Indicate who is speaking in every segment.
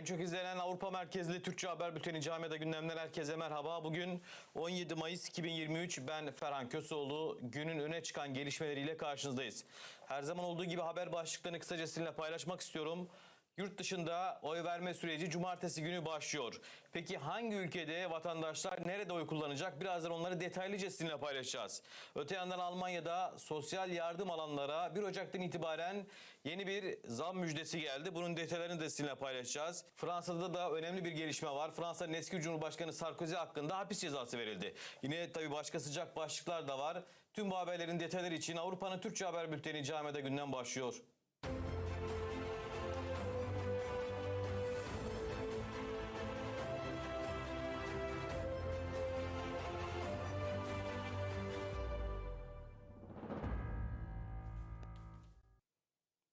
Speaker 1: En çok izlenen Avrupa merkezli Türkçe haber bülteni Camiada gündemden herkese merhaba. Bugün 17 Mayıs 2023 ben Ferhan Köseoğlu. Günün öne çıkan gelişmeleriyle karşınızdayız. Her zaman olduğu gibi haber başlıklarını kısaca sizinle paylaşmak istiyorum. Yurt dışında oy verme süreci cumartesi günü başlıyor. Peki hangi ülkede vatandaşlar nerede oy kullanacak? Birazdan onları detaylıca sizinle paylaşacağız. Öte yandan Almanya'da sosyal yardım alanlara 1 Ocak'tan itibaren yeni bir zam müjdesi geldi. Bunun detaylarını da sizinle paylaşacağız. Fransa'da da önemli bir gelişme var. Fransa'nın eski Cumhurbaşkanı Sarkozy hakkında hapis cezası verildi. Yine tabii başka sıcak başlıklar da var. Tüm bu haberlerin detayları için Avrupa'nın Türkçe haber bülteni Camiada günden başlıyor.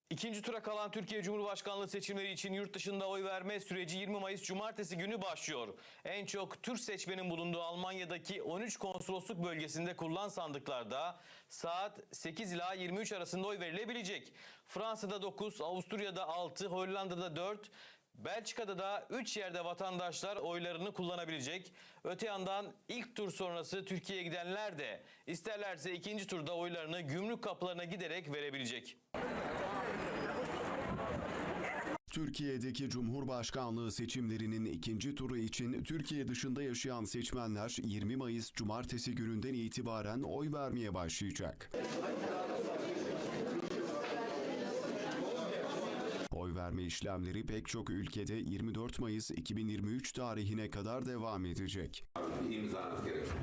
Speaker 1: İkinci tura kalan Türkiye Cumhurbaşkanlığı seçimleri için yurt dışında oy verme süreci 20 Mayıs Cumartesi günü başlıyor. En çok Türk seçmenin bulunduğu Almanya'daki 13 konsolosluk bölgesinde kurulan sandıklarda saat 8 ila 23 arasında oy verilebilecek. Fransa'da 9, Avusturya'da 6, Hollanda'da 4, Belçika'da da 3 yerde vatandaşlar oylarını kullanabilecek. Öte yandan ilk tur sonrası Türkiye'ye gidenler de isterlerse ikinci turda oylarını gümrük kapılarına giderek verebilecek.
Speaker 2: Türkiye'deki Cumhurbaşkanlığı seçimlerinin ikinci turu için Türkiye dışında yaşayan seçmenler 20 Mayıs Cumartesi gününden itibaren oy vermeye başlayacak. Oy verme işlemleri pek çok ülkede 24 Mayıs 2023 tarihine kadar devam edecek.
Speaker 3: imzanız gerekiyor.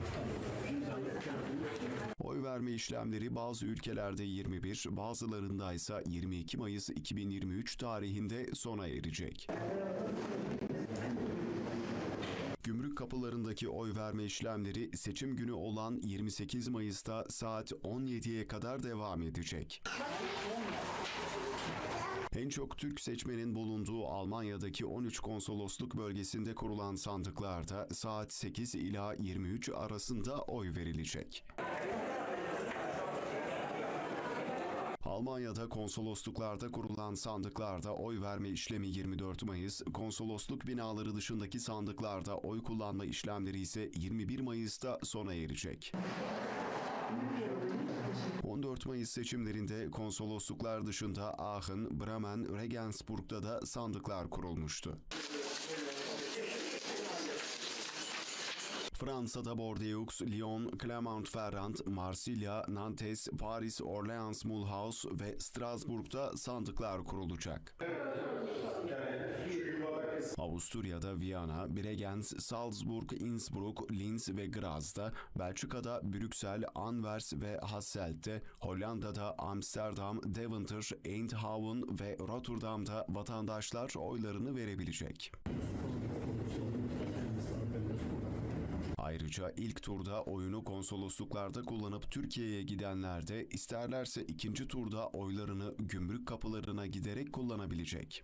Speaker 2: Verme işlemleri bazı ülkelerde 21, bazılarında ise 22 Mayıs 2023 tarihinde sona erecek. Gümrük kapılarındaki oy verme işlemleri seçim günü olan 28 Mayıs'ta saat 17'ye kadar devam edecek. En çok Türk seçmenin bulunduğu Almanya'daki 13 konsolosluk bölgesinde kurulan sandıklarda saat 8 ila 23 arasında oy verilecek. Almanya'da konsolosluklarda kurulan sandıklarda oy verme işlemi 24 Mayıs, konsolosluk binaları dışındaki sandıklarda oy kullanma işlemleri ise 21 Mayıs'ta sona erecek. 14 Mayıs seçimlerinde konsolosluklar dışında Aachen, Bremen, Regensburg'da da sandıklar kurulmuştu. Fransa'da Bordeaux, Lyon, Clermont-Ferrand, Marsilya, Nantes, Paris, Orleans, Mulhouse ve Strasbourg'da sandıklar kurulacak. Avusturya'da Viyana, Bregenz, Salzburg, Innsbruck, Linz ve Graz'da, Belçika'da Brüksel, Anvers ve Hasselt'te, Hollanda'da Amsterdam, Deventer, Eindhoven ve Rotterdam'da vatandaşlar oylarını verebilecek. Ayrıca ilk turda oyunu konsolosluklarda kullanıp Türkiye'ye gidenler de isterlerse ikinci turda oylarını gümrük kapılarına giderek kullanabilecek.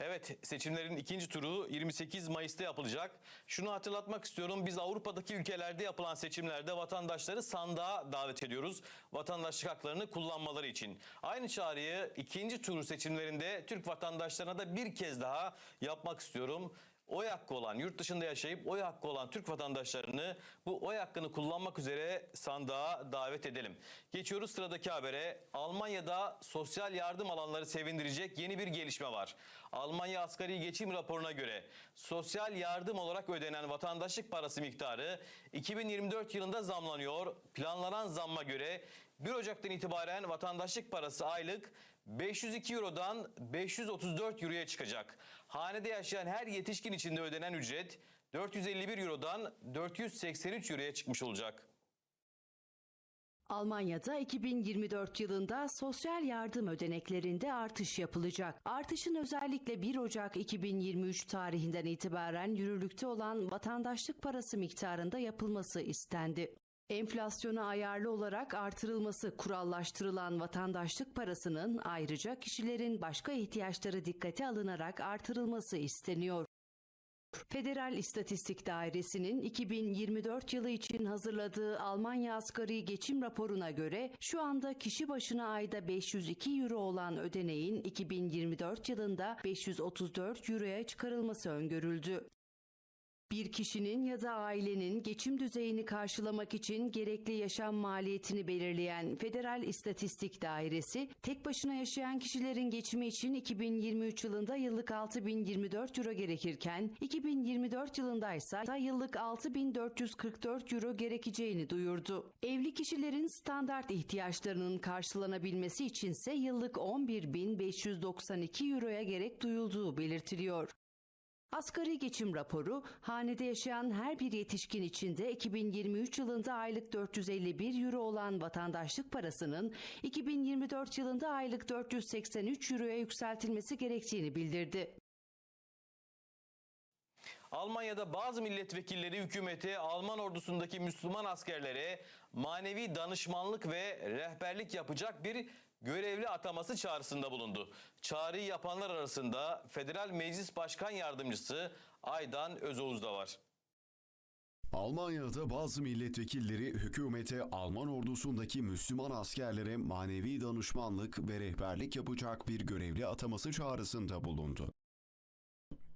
Speaker 1: Evet seçimlerin ikinci turu 28 Mayıs'ta yapılacak. Şunu hatırlatmak istiyorum biz Avrupa'daki ülkelerde yapılan seçimlerde vatandaşları sandığa davet ediyoruz. Vatandaşlık haklarını kullanmaları için. Aynı çağrıyı ikinci tur seçimlerinde Türk vatandaşlarına da bir kez daha yapmak istiyorum. Oy hakkı olan, yurt dışında yaşayıp oy hakkı olan Türk vatandaşlarını bu oy hakkını kullanmak üzere sandığa davet edelim. Geçiyoruz sıradaki habere. Almanya'da sosyal yardım alanları sevindirecek yeni bir gelişme var. Almanya asgari geçim raporuna göre sosyal yardım olarak ödenen vatandaşlık parası miktarı 2024 yılında zamlanıyor. Planlanan zamma göre 1 Ocak'tan itibaren vatandaşlık parası aylık 502 Euro'dan 534 Euro'ya çıkacak. Hanede yaşayan her yetişkin içinde ödenen ücret 451 Euro'dan 483 Euro'ya çıkmış olacak.
Speaker 4: Almanya'da 2024 yılında sosyal yardım ödeneklerinde artış yapılacak. Artışın özellikle 1 Ocak 2023 tarihinden itibaren yürürlükte olan vatandaşlık parası miktarında yapılması istendi. Enflasyona ayarlı olarak artırılması kurallaştırılan vatandaşlık parasının ayrıca kişilerin başka ihtiyaçları dikkate alınarak artırılması isteniyor. Federal İstatistik Dairesi'nin 2024 yılı için hazırladığı Almanya asgari geçim raporuna göre şu anda kişi başına ayda 502 euro olan ödeneğin 2024 yılında 534 euroya çıkarılması öngörüldü. Bir kişinin ya da ailenin geçim düzeyini karşılamak için gerekli yaşam maliyetini belirleyen Federal İstatistik Dairesi, tek başına yaşayan kişilerin geçimi için 2023 yılında yıllık 6024 euro gerekirken, 2024 yılında ise yıllık 6444 euro gerekeceğini duyurdu. Evli kişilerin standart ihtiyaçlarının karşılanabilmesi içinse yıllık 11592 euroya gerek duyulduğu belirtiliyor. Asgari geçim raporu, hanede yaşayan her bir yetişkin için de 2023 yılında aylık 451 euro olan vatandaşlık parasının 2024 yılında aylık 483 euroya yükseltilmesi gerektiğini bildirdi.
Speaker 1: Almanya'da bazı milletvekilleri hükümeti Alman ordusundaki Müslüman askerlere manevi danışmanlık ve rehberlik yapacak bir görevli ataması çağrısında bulundu. Çağrıyı yapanlar arasında Federal Meclis Başkan Yardımcısı Aydan Özoğuz da var.
Speaker 2: Almanya'da bazı milletvekilleri hükümete Alman ordusundaki Müslüman askerlere manevi danışmanlık ve rehberlik yapacak bir görevli ataması çağrısında bulundu.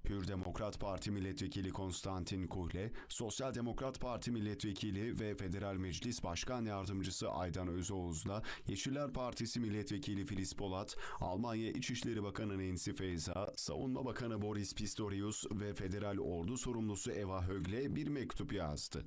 Speaker 2: Hür Demokrat Parti Milletvekili Konstantin Kuhle, Sosyal Demokrat Parti Milletvekili ve Federal Meclis Başkan Yardımcısı Aydan Özoğuz'la Yeşiller Partisi Milletvekili Filiz Polat, Almanya İçişleri Bakanı Nancy Faeser, Savunma Bakanı Boris Pistorius ve Federal Ordu Sorumlusu Eva Högle bir mektup yazdı.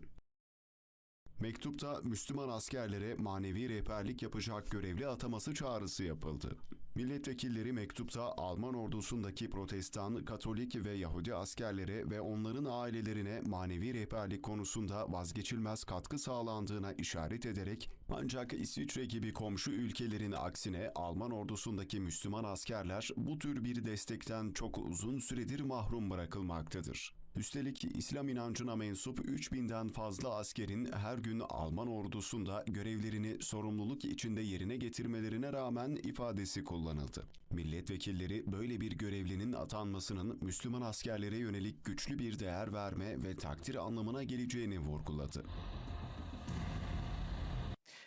Speaker 2: Mektupta Müslüman askerlere manevi rehberlik yapacak görevli ataması çağrısı yapıldı. Milletvekilleri mektupta Alman ordusundaki protestan, Katolik ve Yahudi askerlere ve onların ailelerine manevi rehberlik konusunda vazgeçilmez katkı sağlandığına işaret ederek ancak İsviçre gibi komşu ülkelerin aksine Alman ordusundaki Müslüman askerler bu tür bir destekten çok uzun süredir mahrum bırakılmaktadır. Üstelik İslam inancına mensup 3000'den fazla askerin her gün Alman ordusunda görevlerini sorumluluk içinde yerine getirmelerine rağmen ifadesi kullanıldı. Milletvekilleri böyle bir görevlinin atanmasının Müslüman askerlere yönelik güçlü bir değer verme ve takdir anlamına geleceğini vurguladı.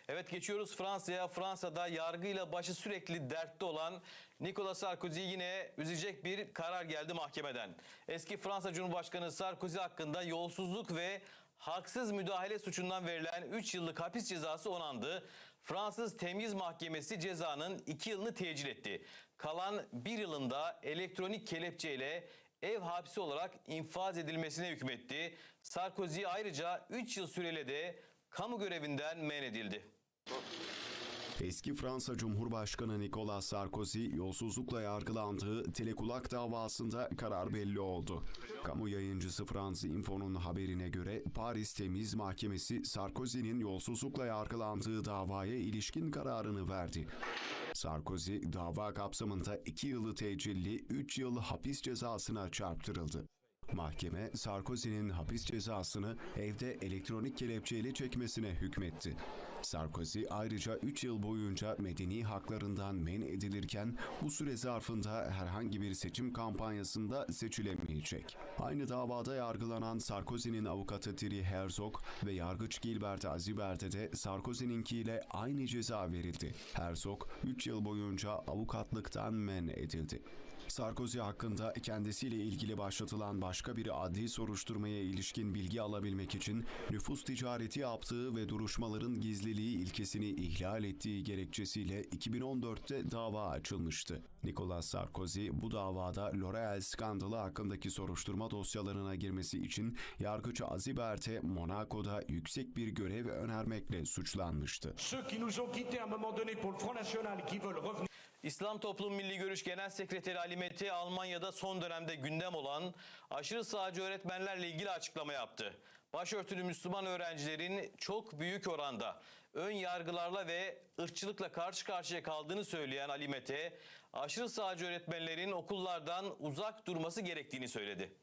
Speaker 1: Evet geçiyoruz Fransa'ya. Fransa'da yargıyla başı sürekli dertte olan Nicolas Sarkozy yine üzecek bir karar geldi mahkemeden. Eski Fransa Cumhurbaşkanı Sarkozy hakkında yolsuzluk ve haksız müdahale suçundan verilen 3 yıllık hapis cezası onandı. Fransız Temyiz Mahkemesi cezanın 2 yılını tecil etti. Kalan 1 yılında elektronik kelepçeyle ev hapsi olarak infaz edilmesine hükmetti. Sarkozy ayrıca 3 yıl süreyle de kamu görevinden men edildi.
Speaker 2: Eski Fransa Cumhurbaşkanı Nicolas Sarkozy yolsuzlukla yargılandığı telekulak davasında karar belli oldu. Kamu yayıncısı France Info'nun haberine göre Paris Temiz Mahkemesi Sarkozy'nin yolsuzlukla yargılandığı davaya ilişkin kararını verdi. Sarkozy dava kapsamında 2 yılı tecilli 3 yıl hapis cezasına çarptırıldı. Mahkeme Sarkozy'nin hapis cezasını evde elektronik kelepçeyle çekmesine hükmetti. Sarkozy ayrıca 3 yıl boyunca medeni haklarından men edilirken bu süre zarfında herhangi bir seçim kampanyasında seçilemeyecek. Aynı davada yargılanan Sarkozy'nin avukatı Thierry Herzog ve yargıç Gilbert Azibert'e de Sarkozy'ninkiyle aynı ceza verildi. Herzog 3 yıl boyunca avukatlıktan men edildi. Sarkozy hakkında kendisiyle ilgili başlatılan başka bir adli soruşturmaya ilişkin bilgi alabilmek için nüfus ticareti yaptığı ve duruşmaların gizliliği ilkesini ihlal ettiği gerekçesiyle 2014'te dava açılmıştı. Nicolas Sarkozy bu davada L'Oréal skandalı hakkındaki soruşturma dosyalarına girmesi için yargıç Azibert'e Monaco'da yüksek bir görev önermekle suçlanmıştı.
Speaker 1: İslam Toplum Milli Görüş Genel Sekreteri Ali Meti Almanya'da son dönemde gündem olan aşırı sağcı öğretmenlerle ilgili açıklama yaptı. Başörtülü Müslüman öğrencilerin çok büyük oranda ön yargılarla ve ırkçılıkla karşı karşıya kaldığını söyleyen Ali Mete, aşırı sağcı öğretmenlerin okullardan uzak durması gerektiğini söyledi.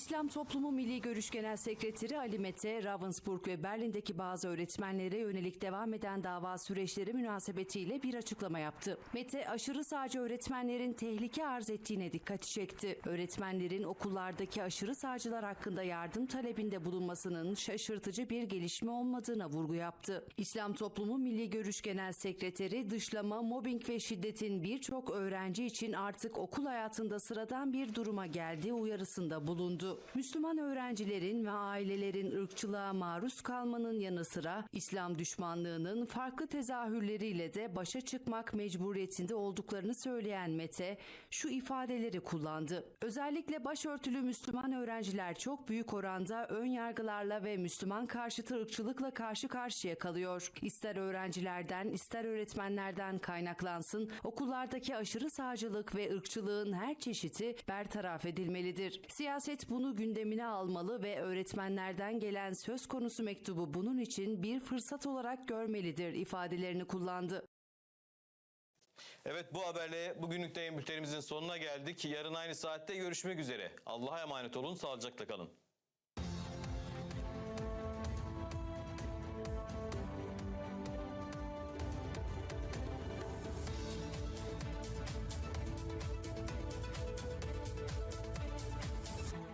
Speaker 4: İslam Toplumu Milli Görüş Genel Sekreteri Ali Mete, Ravensburg ve Berlin'deki bazı öğretmenlere yönelik devam eden dava süreçleri münasebetiyle bir açıklama yaptı. Mete, aşırı sağcı öğretmenlerin tehlike arz ettiğine dikkat çekti. Öğretmenlerin okullardaki aşırı sağcılar hakkında yardım talebinde bulunmasının şaşırtıcı bir gelişme olmadığına vurgu yaptı. İslam Toplumu Milli Görüş Genel Sekreteri, dışlama, mobbing ve şiddetin birçok öğrenci için artık okul hayatında sıradan bir duruma geldiği uyarısında bulundu. Müslüman öğrencilerin ve ailelerin ırkçılığa maruz kalmanın yanı sıra İslam düşmanlığının farklı tezahürleriyle de başa çıkmak mecburiyetinde olduklarını söyleyen Mete şu ifadeleri kullandı. Özellikle başörtülü Müslüman öğrenciler çok büyük oranda ön yargılarla ve Müslüman karşıtı ırkçılıkla karşı karşıya kalıyor. İster öğrencilerden ister öğretmenlerden kaynaklansın okullardaki aşırı sağcılık ve ırkçılığın her çeşidi bertaraf edilmelidir. Siyaset bunu gündemine almalı ve öğretmenlerden gelen söz konusu mektubu bunun için bir fırsat olarak görmelidir ifadelerini kullandı.
Speaker 1: Evet bu haberle bugünlük de bültenimizin sonuna geldik. Yarın aynı saatte görüşmek üzere. Allah'a emanet olun, sağlıcakla kalın.